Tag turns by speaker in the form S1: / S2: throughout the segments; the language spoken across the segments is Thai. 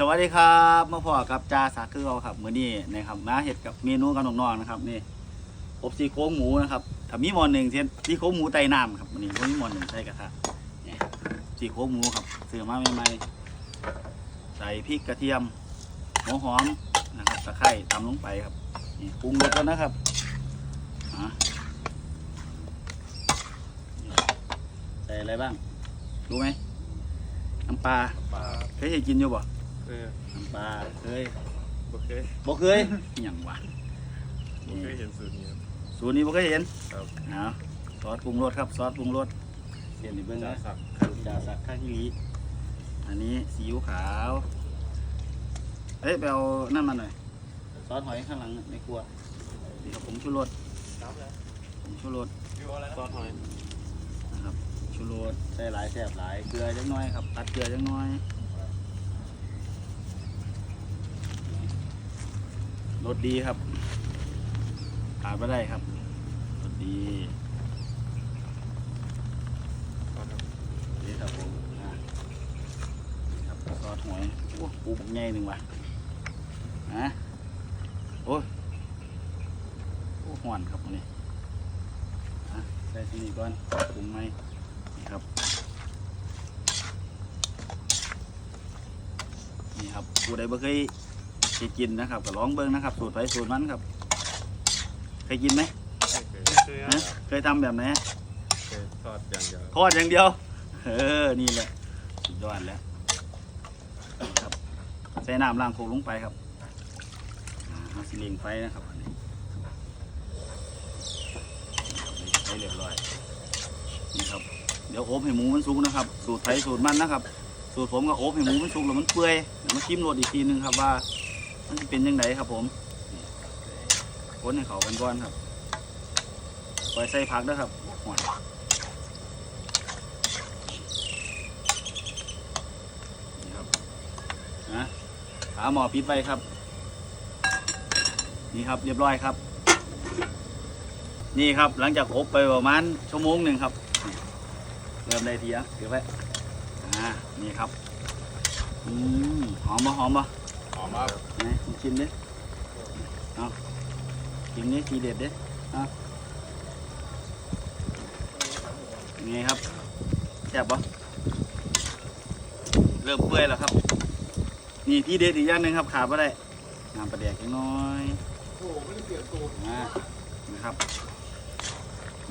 S1: สวัสดีครับมาพอกับจ่าสาคือเราครับมื้อนี้นะครับมาเฮ็ดกับเมนูกับน้องๆนะครับนี่อบซี่โครงหมูนะครับถ้ามีหม้อหนึ่งเช่นซี่โครงหมูไต่น้ำครับมื้อนี้บ่มีหม้อหนึ่งใส่กระทะนี่ซี่โครงหมูครับซื้อมาใหม่ๆใส่พริกกระเทียมหัวหอมนะครับตะไคร้ตำลงไปครับนี่ปรุงรสแล้วนะครับอะนี่ใส่อะไรบ้างรู้ไหมน้ำปลา
S2: ปลา
S1: เคยเห็นกินอยู่บ่
S2: เออ
S1: น้ำปลาเคย
S2: บ่เคย
S1: บ่เคยอหย่างวะ
S2: บ่เคยเห็นสูตรนี้ครับ
S1: สูตรนี้บ่เคยเห็น
S2: ครับ
S1: เอาซอสปรุงรสครับซอสปรุงรสเห็นนี่เบิ่ง
S2: จ่า
S1: นะ
S2: สัก
S1: จ่าสักข้างนี้อันนี้ซีอิ๊วขาวเอ้ยไปเอานั่นมาหน่อยซอสหอยข้างหลังในครัวนี่ครับผมชูรสผมชูรส
S2: ซอสหอย
S1: นะครับชูรสใส่หลายแซ่บหลายเกลือจักหน้อยครับตัดเกลือจักหน้อย รสดีครับขาดไม่ได้ครับรสดีนี่ครับผมนี่ครับซอสหอยโอ้ปูบักใหญ่หนึ่งว่ะนะโอ้ยโอ้ห่อนครับนี่ใส่ที่นี่ก่อนปรุงไหมนี่ครับ นี่ครับผู้ใดบ่เคย เคยกินนะครับก็ลองเบิ่งนะครับ สูตรไฟสูตรมันครับ เคยกินไหม
S2: ไม่เคย
S1: ฮะเคยทำแบบไหน
S2: เคยทอดอย่างเดียว
S1: ทอดอย่างเดียว เออ นี่แหละ สุดยอดแล้วนี่ครับ ใส่น้ำล้างโคกลงไปครับอ่าเอาสิเลียงไฟนะครับอันนี้ใช้เรียบร้อย นี่ครับ เดี๋ยวอบให้หมูมันสุกนะครับ สูตรไทยสูตรมันนะครับ สูตรผมก็อบให้หมูมันสุกแล้วมันเปื่อยเดี๋ยวมาชิมรสอีกทีนึงครับว่ามันจะ เป็นยังไงครับผมนี่คนให้เขากันก่อนครับปล่อยใส่ผักด้วยครับหวนนี่ครับนะขาหมอปิดไว้ครับ นี่ครับเรียบร้อยครับ นี่ครับหลังจากอบไปประมาณชั่วโมงหนึ่งครับเริ่มได้ทีอะเดี๋ยวไว้อ่านี่ครับอืมหอมปะหอมปะ
S2: หอมมาก
S1: ไหนลองชิมดิเอาชิมนี่ทีเด็ดดิเอายังไงครับแซ่บปะเริ่มเปื่อยแล้วครับ นี่ที่เด็ดอีกอย่างหนึ่งครับขาดไม่ได้น้ำปลาแดกนิดน้อยอ่านะครับ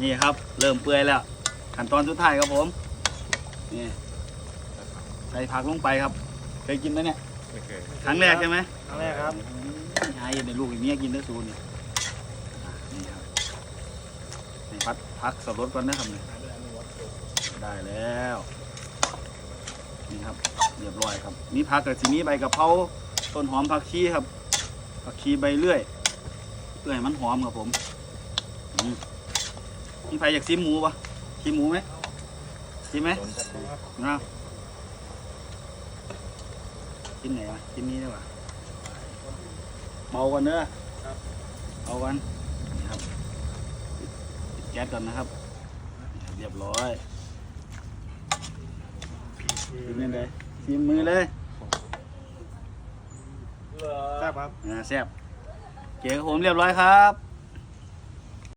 S1: นี่ครับ เริ่มเปื่อยแล้ว ขั้นตอนสุดท้ายครับผม นี่ใส่ผักลงไปครับ เคยกินไหมเนี่ย
S2: คย
S1: ครั้งแรกใช่ไหม
S3: ครั้งแรกครับ
S1: ยายในลูกอย่างนี้ยกินได้สูนนี่อะนี่ครับนี่พัดพักสับรถก่อนนะครับนี่ได้แล้วนี่ครับเรียบร้อยครับมีผักกับสีนี้ใบกะเพราต้นหอมผักชีครับผักชีใบเลื่อยเพื่อให้มันหอมครับผมอืมมีใครอยากซิมหมูปะชิมหมูไหมชิมไหม
S2: โดนจับ
S1: นะ กินไหนวะกินนี้ได้ปะเบากันเนอะเบากันนี่ครับปิดปิดแก๊สก่อนนะครับนี่ครับ เรียบร้อยกินยังไงชิมมือเลย
S3: แซ่บครับ
S1: อ่าแซ่บเก๋ครับผมเรียบร้อยครับ